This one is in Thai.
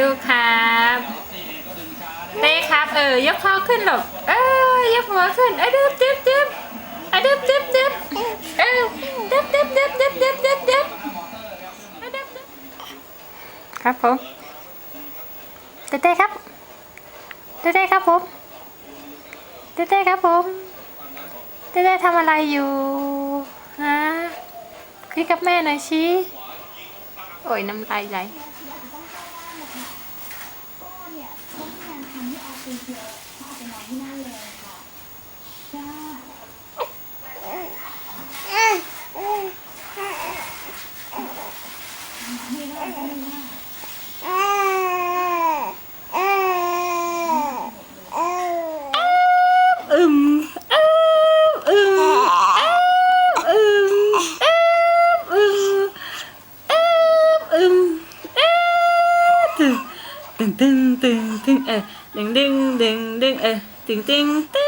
ลูกครับเต้ครับ เออยกคอขึ้นหรอกเออยกหัวขึ้นเออดึบดึบดึบเออดึบดึบดึบเออดึบดึบดึบดึบดึบดึบดึบเออดึบดึบครับผมเต้เต้ครับเต้เต้ครับผมเต้เต้ครับผมเต้เต้ทำอะไรอยู่ฮะคุยกับแม่หน่อยชิโอ้ยน้ำลายไหล เนี่ยเขาทำงาน ทำที่ออฟฟิศเยอะเขาอาจจะนอนที่นั่นเลยค่ะจ้าไม่ได้ไม่ได้ tưng tưng tưng tưng ờ đinh đinh đinh đinh ờ tiếng tiếng tiếng